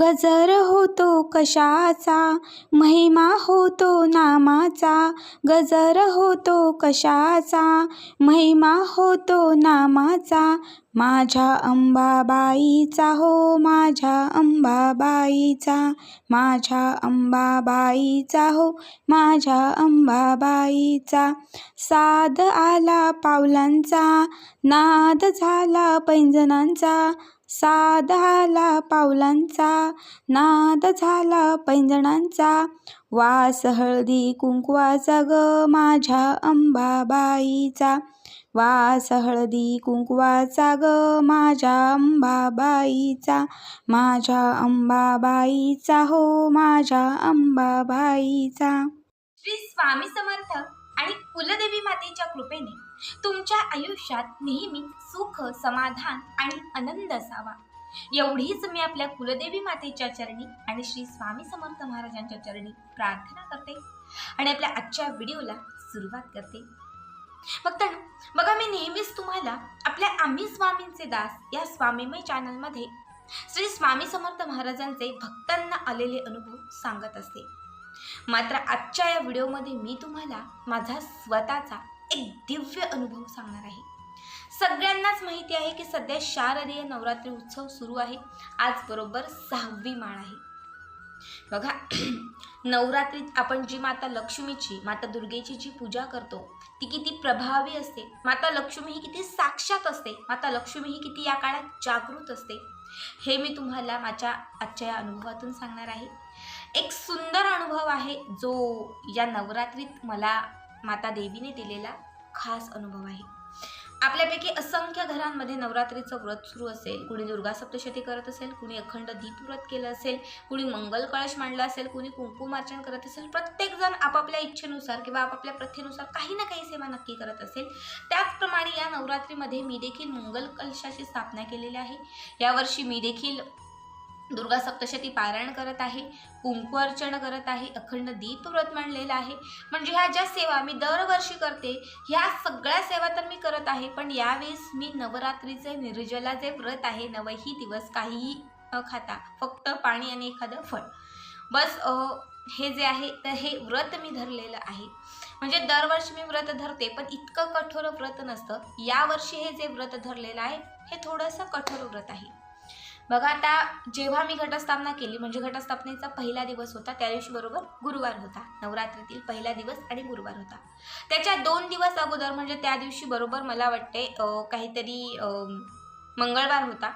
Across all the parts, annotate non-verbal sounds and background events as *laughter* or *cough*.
गजर होतो कशाचा महिमा होतो नामाचा. गजर होतो कशाचा महिमा होतो नामाचा. माझ्या अंबाबाईचा हो माझ्या अंबाबाईचा. माझ्या अंबाबाईचा हो माझ्या अंबाबाईचा. साद आला पावलांचा नाद झाला पैंजणांचा. साद आला पावलांचा नाद झाला पैंजणांचा. वास हळदी कुंकवाचा ग माझ्या अंबाबाईचा. वास हळदी कुंकवाचा ग माझ्या अंबाबाईचा. माझ्या अंबाबाईचा हो माझ्या अंबाबाईचा. श्री स्वामी समर्थ आणि कुलदेवी मातेच्या कृपेने तुमच्या आयुष्यात नेहमी सुख समाधान आणि आनंद असावा. एवढीच मी आपल्या कुलदेवी मातेच्या चरणी आणि श्री स्वामी समर्थ महाराजांच्या चरणी प्रार्थना करते आणि आपल्या आजच्या व्हिडिओला सुरुवात करते. भक्तांनो बघा मी नेहमीच तुम्हाला आपल्या आम्ही स्वामींचे दास या स्वामीमय चॅनलमध्ये श्री स्वामी समर्थ महाराजांचे भक्तांना आलेले अनुभव सांगत असते. मात्र आजच्या या व्हिडिओमध्ये मी तुम्हाला माझा स्वतःचा एक दिव्य अनुभव सांगणार आहे. सगळ्यांनाच माहिती आहे की सध्या शारदीय नवरात्री उत्सव सुरू आहे. आज बरोबर सहावी माळ आहे. बघा *clears throat* नवरात्रीत आपण जी माता लक्ष्मीची माता दुर्गेची जी पूजा करतो ती किती प्रभावी असते. माता लक्ष्मी ही किती साक्षात असते. माता लक्ष्मी ही किती या काळात जागृत असते. हे मी तुम्हाला माझ्या आजच्या या अनुभवातून सांगणार आहे. एक सुंदर अनुभव आहे जो या नवरात्रीत मला माता देवीने दिलेला खास अनुभव आहे. आपल्यापैकी असंख्य घरांमध्ये नवरात्रीचं व्रत सुरू असेल कुणी दुर्गा सप्तशती करत असेल कुणी अखंड दीप व्रत केलं असेल कुणी मंगल कळश मांडला असेल कुणी कुंकुमार्चन करत असेल प्रत्येकजण आपापल्या इच्छेनुसार किंवा आपापल्या प्रथेनुसार काही ना काही सेवा नक्की करत असेल. त्याचप्रमाणे या नवरात्रीमध्ये मी देखील मंगल कलशाची स्थापना केलेली आहे. यावर्षी मी देखील दुर्गा सप्तशती पारायण करत आहे कुंकू अर्चन करत आहे अखंड दीप व्रत मांडलेलं आहे. म्हणजे ह्या ज्या सेवा मी दरवर्षी करते ह्या सगळ्या सेवा तर मी करत आहे पण यावेळेस मी नवरात्रीचे निर्जला जे व्रत आहे नवही दिवस काहीही न खाता फक्त पाणी आणि एखादं फळ. बस हे जे आहे तर हे व्रत मी धरलेलं आहे. म्हणजे दरवर्षी मी व्रत धरते पण इतकं कठोर व्रत नसतं. यावर्षी हे जे व्रत धरलेलं आहे हे थोडंसं कठोर व्रत आहे. बघा आता जेव्हा मी घटस्थापना केली म्हणजे घटस्थापनेचा पहिला दिवस होता त्या दिवशी बरोबर गुरुवार होता. नवरात्रीतील पहिला दिवस आणि गुरुवार होता. त्याच्या दोन दिवस अगोदर म्हणजे त्या दिवशी बरोबर मला वाटते काहीतरी मंगळवार होता.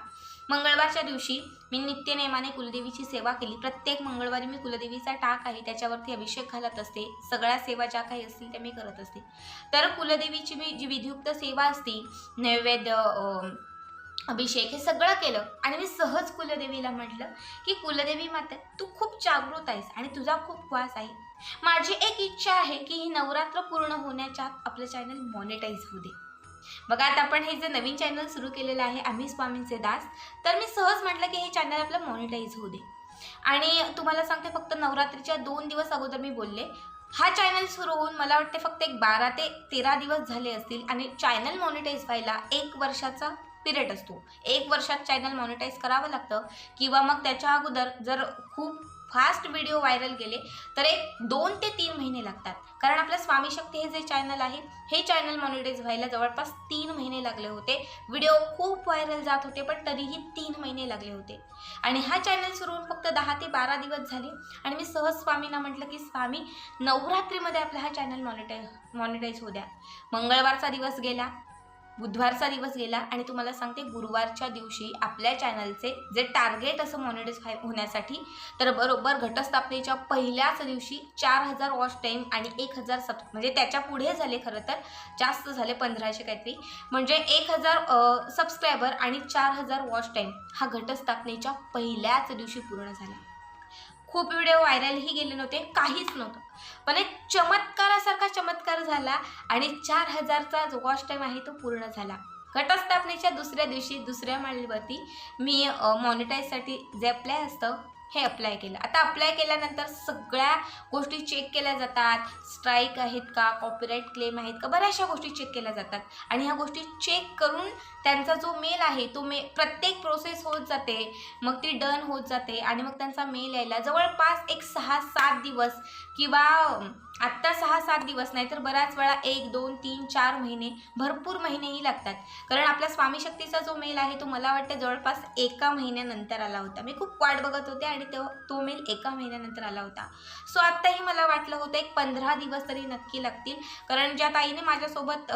मंगळवारच्या दिवशी मी नित्यनेमाने कुलदेवीची सेवा केली. प्रत्येक मंगळवारी मी कुलदेवीचा टाक आहे त्याच्यावरती अभिषेक घालत असते. सगळ्या सेवा ज्या काही असतील त्या मी करत असते. तर कुलदेवीची मी जी विधियुक्त सेवा असते नैवेद्य अभिषेक हे सगळं केलं. आणि मी सहज कुलदेवीला म्हटलं की कुलदेवी माता तू खूप जागृत आहेस आणि तुझा खूप वास आहे. माझी एक इच्छा आहे की ही नवरात्र पूर्ण होण्याच्या आत आपलं चॅनल मॉनिटाईज होऊ दे. बघा आता आपण हे जे नवीन चॅनल सुरू केलेलं आहे आम्ही स्वामींचे दास तर मी सहज म्हटलं की हे चॅनल आपलं मॉनिटाईज होऊ दे. आणि तुम्हाला सांगते फक्त नवरात्रीच्या दोन दिवस अगोदर मी बोलले हा चॅनल सुरू होऊन मला वाटते फक्त एक बारा ते तेरा दिवस झाले असतील आणि चॅनल मॉनिटाईज व्हायला एक वर्षाचा पिरियड असतो. एक वर्षात चॅनल मॉनिटाईज करावं लागतं किंवा मग त्याच्या अगोदर जर खूप फास्ट व्हिडिओ व्हायरल गेले तर एक दोन ते तीन महिने लागतात. कारण आपलं स्वामी शक्ती हे जे चॅनल आहे हे चॅनल मॉनिटाईज व्हायला जवळपास तीन महिने लागले होते. व्हिडिओ खूप व्हायरल जात होते पण तरीही तीन महिने लागले होते. आणि हा चॅनल सुरू होऊन फक्त दहा ते बारा दिवस झाले. आणि मी सहज स्वामींना म्हटलं की स्वामी नवरात्रीमध्ये आपला हा चॅनल मॉनिटाईज मॉनिटाईज होऊ द्या. मंगळवारचा दिवस गेला बुधवारचा दिवस गेला आणि तुम्हाला सांगते गुरुवारच्या दिवशी आपल्या चॅनलचे जे टार्गेट असं मॉनिटाईज होण्यासाठी तर बरोबर घटस्थापनेच्या पहिल्याच दिवशी चार हजार वॉच टाईम आणि एक हजार सत म्हणजे त्याच्या पुढे झाले खरं तर जास्त झाले पंधराशे काहीतरी. म्हणजे एक हजार सबस्क्रायबर आणि चार हजार वॉच टाईम हा घटस्थापनेच्या पहिल्याच दिवशी पूर्ण झाला. खूप व्हिडिओ व्हायरलही गेले नव्हते काहीच नव्हतं. पण एक चमत्कारासारखा चमत्कार झाला आणि चार हजारचा जो वॉच टाईम आहे तो पूर्ण झाला. घटस्थापनेच्या दुसऱ्या दिवशी दुसऱ्या माळीवरती मी मॉनिटाईजसाठी जे अप्लाय असतं हे अप्लाय केलं. आता अप्लाय केल्यानंतर सगळ्या गोष्टी चेक केल्या जातात. स्ट्राईक आहेत का? कॉपीराईट क्लेम आहेत का? बऱ्याचशा गोष्टी चेक केल्या जातात. आणि ह्या गोष्टी चेक करून त्यांचा जो मेल आहे तो मे प्रत्येक प्रोसेस होत जाते. मग ती डन होत जाते. आणि मग त्यांचा मेल यायला जवळपास एक सहा सात दिवस किंवा आत्ता सहा सात दिवस नाही तर बऱ्याच वेळा एक दोन तीन चार महिने भरपूर महिनेही लागतात. कारण आपल्या स्वामी शक्तीचा जो मेल आहे तो मला वाटतं जवळपास एका महिन्यानंतर आला होता. मी खूप वाट बघत होते आणि तो तो मेल एका महिन्यानंतर आला होता. सो आत्ताही मला वाटलं होतं एक पंधरा दिवस तरी नक्की लागतील. कारण ज्या ताईने माझ्यासोबत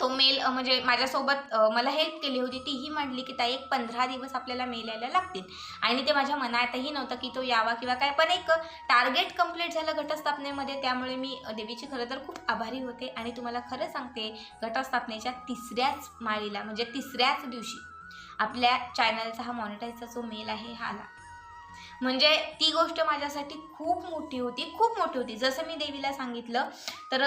तो मेल म्हणजे माझ्यासोबत मला हेल्प केली होती तीही म्हटली की ताई एक पंधरा दिवस आपल्याला मेल यायला लागतील. आणि ते माझ्या मनातही नव्हतं की तो यावा किंवा काय. पण एक टार्गेट कंप्लीट झालं घटस्थापनेमध्ये त्यामुळे मी देवीची खरं तर खूप आभारी होते. आणि तुम्हाला खरं सांगते घटस्थापनेच्या तिसऱ्याच माळीला म्हणजे तिसऱ्याच दिवशी आपल्या चॅनलचा हा मॉनिटाईजचा जो मेल आहे हा आला. म्हणजे ती गोष्ट माझ्यासाठी खूप मोठी होती खूप मोठी होती. जसं मी देवीला सांगितलं तर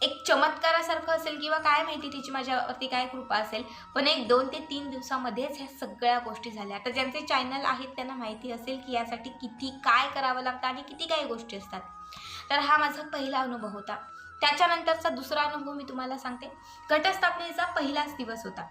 एक चमत्कारासारखं असेल किंवा काय माहिती तिची माझ्यावरती काय कृपा असेल पण एक दोन ते तीन दिवसामध्येच ह्या सगळ्या गोष्टी झाल्या. आता ज्यांचे चॅनल आहेत त्यांना माहिती असेल की यासाठी किती काय करावं लागतं आणि किती काही गोष्टी असतात. तर हा माझा पहिला अनुभव होता. त्याच्यानंतरचा दुसरा अनुभव मी तुम्हाला सांगते. घटस्थापनेचा पहिलाच दिवस होता.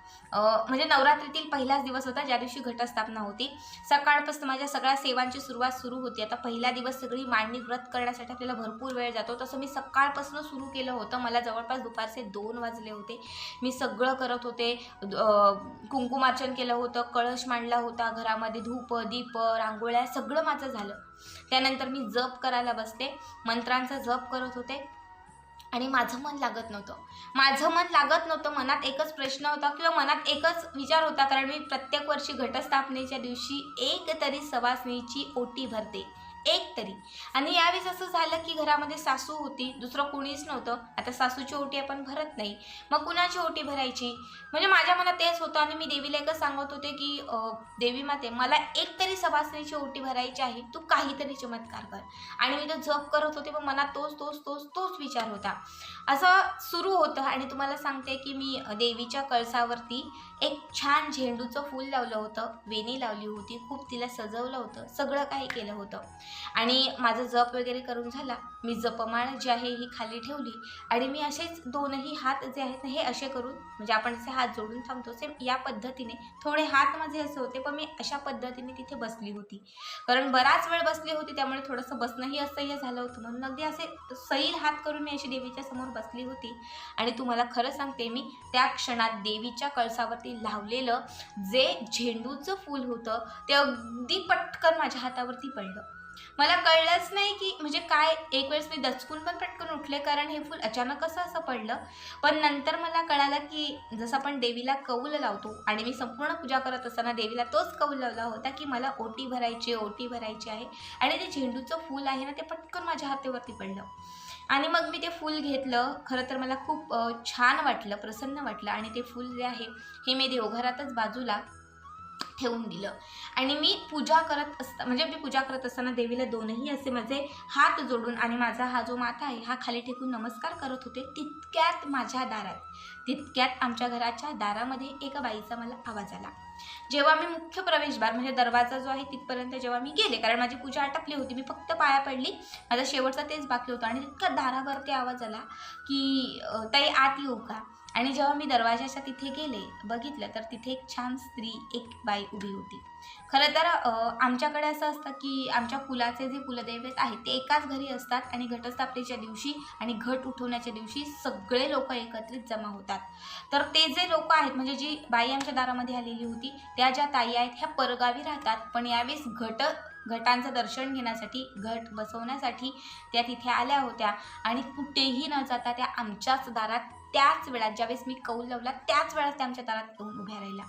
म्हणजे नवरात्रीतील पहिलाच दिवस होता ज्या दिवशी घटस्थापना होती. सकाळपासून माझ्या सगळ्या सेवांची सुरुवात सुरू होती. आता पहिला दिवस सगळी मांडणी व्रत करण्यासाठी आपल्याला भरपूर वेळ जातो. तसं मी सकाळपासून सुरू केलं होतं. मला जवळपास दुपारचे दोन वाजले होते. मी सगळं करत होते. कुंकुमार्चन केलं होतं कळश मांडला होता घरामध्ये धूप दीप रांगोळ्या सगळं माझं झालं. त्यानंतर मी जप करायला बसते मंत्रांचा जप करत होते. आणि माझं मन लागत नव्हतं. माझं मन लागत नव्हतं मनात एकच प्रश्न होता किंवा मनात एकच विचार होता कारण मी प्रत्येक वर्षी घटस्थापनेच्या दिवशी एक तरी सवासणीची ओटी भरते. एक तरी. आणि यावेळेस असं झालं की घरामध्ये सासू होती दुसरं कोणीच नव्हतं. आता सासूची ओटी आपण भरत नाही. मग कुणाची ओटी भरायची? म्हणजे माझ्या मनात तेच होतं आणि मी देवीला एकच सांगत होते की देवी माते मला एक तरी सभासणीची ओटी भरायची आहे. तू काहीतरी चमत्कार कर. आणि मी तो जप करत होते पण मनात तोच तोच तोच तोच विचार होता. असं सुरू होतं आणि तुम्हाला सांगते की मी देवीच्या कळसावरती एक छान झेंडूचं फूल लावलं होतं. वेणी लावली होती खूप तिला सजवलं होतं सगळं काही केलं होतं. आणि माझं जप वगैरे करून झाला. मी जपमाळ जी आहे ही खाली ठेवली आणि मी असेच दोनही हात जे आहेत ना हे असे करून म्हणजे आपण असे हात जोडून थांबतो सेम या पद्धतीने. थोडे हात माझे असे होते पण मी अशा पद्धतीने तिथे बसली होती. कारण बराच वेळ बसली होती त्यामुळे थोडंसं बसणंही असह्य झालं होतं म्हणून अगदी असे सैल हात करून मी अशी देवीच्या समोर बसली होती. आणि तुम्हाला खरं सांगते मी त्या क्षणात देवीच्या कळसावरती लावलेलं जे झेंडूचं फूल होतं ते अगदी पटकन माझ्या हातावरती पडलं. मला कळलंच नाही की म्हणजे काय एक वेळेस मी दचकून पण पटकन उठले कारण हे फूल अचानक असं असं पडलं. पण नंतर मला कळालं की जसं आपण देवीला कौल लावतो आणि मी संपूर्ण पूजा करत असताना देवीला तोच कौल लावला होता की मला ओटी भरायची ओटी भरायची आहे. आणि ते झेंडूचं फूल आहे ना ते पटकन माझ्या हातावरती पडलं. आणि मग मी ते फूल घेतलं. खरं तर मला खूप छान वाटलं प्रसन्न वाटलं. आणि ते फूल जे आहे हे मी देवघरातच बाजूला ठेवून दिलं. आणि मी पूजा करत असता म्हणजे मी पूजा करत असताना देवीला दोनही असे माझे हात जोडून आणि माझा हा जो माथा आहे हा खाली टेकून नमस्कार करत होते तितक्यात माझ्या दारात तितक्यात आमच्या घराच्या दारामध्ये एका बाईचा मला आवाज आला. जेव्हा मी मुख्य प्रवेशद्वार म्हणजे दरवाजा जो आहे तिथपर्यंत जेव्हा मी गेले कारण माझी पूजा आटपली होती मी फक्त पाया पडली माझा शेवटचा तेच बाकी होतं आणि तितका दारावरती आवाज आला की ताई आत येऊ का? आणि जेव्हा मी दरवाजाच्या तिथे गेले बघितलं तर तिथे एक छान स्त्री एक बाई उभी होती. खरं तर आमच्याकडे असं असतं की आमच्या कुलाचे जे कुलदैवत आहेत ते एकाच घरी असतात आणि घटस्थापनेच्या दिवशी आणि घट उठवण्याच्या दिवशी सगळे लोक एकत्रित जमा होतात. तर ते जे लोक आहेत म्हणजे जी बाई आमच्या दारामध्ये आलेली होती त्या ज्या ताई आहेत ह्या परगावी राहतात. पण यावेळेस घट घटांचं दर्शन घेण्यासाठी घट बसवण्यासाठी त्या तिथे आल्या होत्या. आणि कुठेही न जाता त्या आमच्याच दारात त्याच वेळात ज्यावेळेस मी कौल लावला त्याच वेळात त्या आमच्या दारात येऊन उभ्या राहिला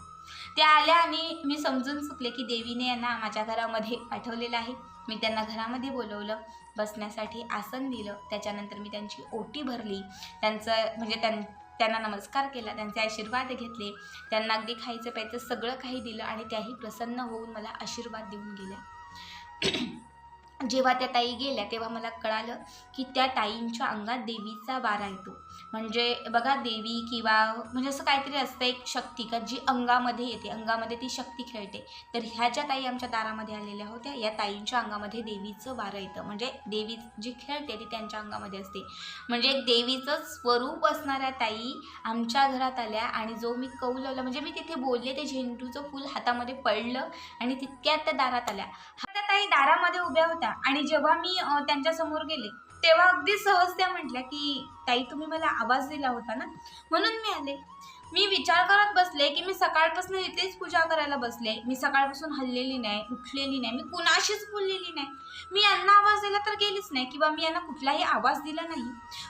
त्या आल्या आणि मी समजून चुकले की देवीने यांना माझ्या घरामध्ये पाठवलेलं आहे. मी त्यांना घरामध्ये बोलवलं बसण्यासाठी आसन दिलं. त्याच्यानंतर मी त्यांची ओटी भरली. त्यांचं म्हणजे त्यां त्यांना नमस्कार केला त्यांचे आशीर्वाद घेतले. त्यांना अगदी खायचं प्यायचं सगळं काही दिलं आणि त्याही प्रसन्न होऊन मला आशीर्वाद देऊन गेल्या. जेव्हा त्या ताई गेल्या तेव्हा मला कळालं की त्या ताईंच्या अंगात देवीचा वारा येतो. म्हणजे बघा देवी किंवा म्हणजे असं काहीतरी असतं एक शक्ती का जी अंगामध्ये येते अंगामध्ये ती शक्ती खेळते. तर ह्या ज्या ताई आमच्या दारामध्ये आलेल्या होत्या या ताईंच्या अंगामध्ये देवीचं वारं येतं. म्हणजे देवी जी खेळते ती त्यांच्या अंगामध्ये असते. म्हणजे एक देवीचं स्वरूप असणाऱ्या ताई आमच्या घरात आल्या आणि जो मी कौल लावला म्हणजे मी तिथे बोलले ते झेंडूचं फूल हातामध्ये पडलं आणि तितक्यात त्या दारात आल्या. त्या ताई दारामध्ये उभ्या होत्या आणि जेव्हा मी त्यांच्यासमोर गेले तेव्हा अगदी सहज त्या म्हटल्या की ताई तुम्ही मला आवाज दिला होता ना? म्हणून मी आले. मी विचार करत बसले की मी सकाळपासून इथेच पूजा करायला बसले. मी सकाळपासून हल्लेली नाही उठलेली नाही मी कुणाशीच बोललेली नाही. मी यांना आवाज दिला तर गेलीच नाही किंवा मी यांना कुठलाही आवाज दिला नाही.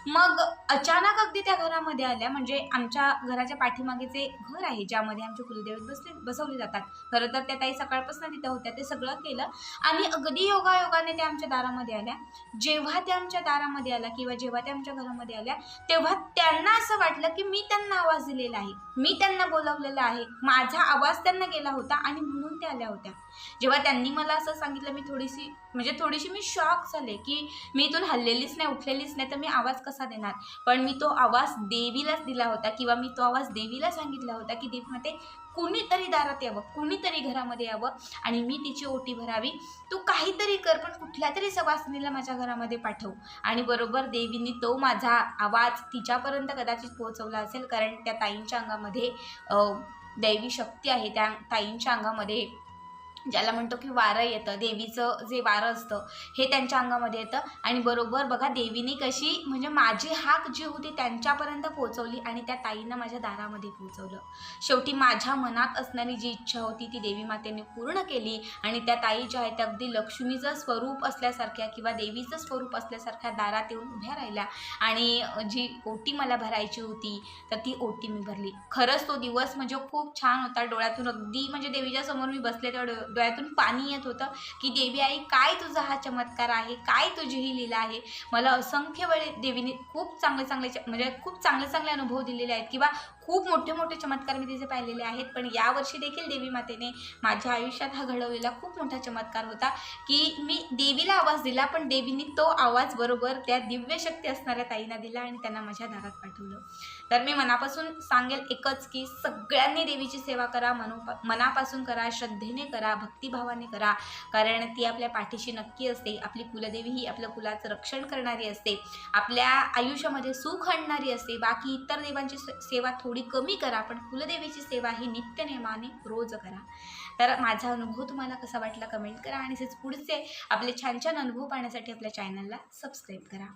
मग अचानक अगदी त्या घरामध्ये आल्या म्हणजे आमच्या घराच्या पाठीमागेचे घर आहे ज्यामध्ये आमचे कुलदेवत बसले बसवले जातात. खरं तर त्या ताई सकाळपासून तिथं होत्या ते सगळं केलं. आणि अगदी योगायोगाने त्या आमच्या दारामध्ये आल्या. जेव्हा त्या आमच्या दारामध्ये आल्या किंवा जेव्हा त्या आमच्या घरामध्ये आल्या तेव्हा त्यांना असं वाटलं की मी त्यांना आवाज दिलेला आहे. मी त्यांना बोलावलेलं आहे. माझा आवाज त्यांना गेला होता आणि म्हणून त्या आल्या होत्या. जेव्हा त्यांनी मला असं सांगितलं मी थोडीशी म्हणजे थोडीशी मी शॉक झाले की मी इथून हल्लेलीच नाही उठलेलीच नाही तर मी आवाज कसा देणार? पण मी तो आवाज देवीलाच दिला होता किंवा मी तो आवाज देवीला सांगितला होता की देवी माते कुणीतरी दारात यावं कुणीतरी घरामध्ये यावं आणि मी तिची ओटी भरावी. तू काहीतरी कर पण कुठल्या तरी सवासनीला माझ्या घरामध्ये पाठव. आणि बरोबर देवींनी तो माझा आवाज तिच्यापर्यंत कदाचित पोहोचवला असेल कारण त्या ताईंच्या अंगामध्ये दैवी शक्ती आहे. त्या ताईंच्या अंगामध्ये ज्याला म्हणतो की वारं येतं देवीचं जे वारं असतं हे त्यांच्या अंगामध्ये येतं. आणि बरोबर बघा देवीने कशी म्हणजे माझी हाक जी होती त्यांच्यापर्यंत पोहोचवली आणि त्या ताईंना माझ्या दारामध्ये पोहोचवलं. शेवटी माझ्या मनात असणारी जी इच्छा होती ती देवी मातेने पूर्ण केली आणि त्या ताई ज्या आहेत त्या अगदी लक्ष्मीचं स्वरूप असल्यासारख्या किंवा देवीचं स्वरूप असल्यासारख्या दारात येऊन उभ्या राहिल्या. आणि जी ओटी मला भरायची होती तर ती ओटी मी भरली. खरंच तो दिवस म्हणजे खूप छान होता. डोळ्यातून अगदी म्हणजे देवीच्या समोर मी बसले त्या डो- डोळ्यातून पाणी येत होतं की देवी आई काय तुझा हा चमत्कार आहे? काय तुझी ही लीला आहे? मला असंख्य वेळे देवीने खूप चांगले चांगले च- म्हणजे खूप चांगले चांगले अनुभव दिलेले आहेत किंवा खूप मोठे मोठे चमत्कार मी तिचे पाहिलेले आहेत. पण यावर्षी देखील देवी मातेने माझ्या आयुष्यात हा घडवलेला खूप मोठा चमत्कार होता की मी देवीला आवाज दिला पण देवीने तो आवाज बरोबर त्या दिव्य शक्ती असणाऱ्या ताईंना दिला आणि त्यांना माझ्या दारात पाठवलं. तर मी मनापासून सांगेल एकच की सगळ्यांनी देवीची सेवा करा मनोपा मनापासून करा श्रद्धेने करा भक्तिभावाने करा. कारण ती आपल्या पाठीशी नक्की असते. आपली कुलदेवी ही आपल्या कुलाचं रक्षण करणारी असते. आपल्या आयुष्यामध्ये सुख आणणारी असते. बाकी इतर देवांची सेवा थोडी कमी करा पण कुलदेवीची सेवा ही नित्यनेमाने रोज करा. तर माझा अनुभव तुम्हाला कसा वाटला कमेंट करा आणि असेच पुढचे आपले छान छान अनुभव पाहण्यासाठी आपल्या चॅनलला सबस्क्राईब करा.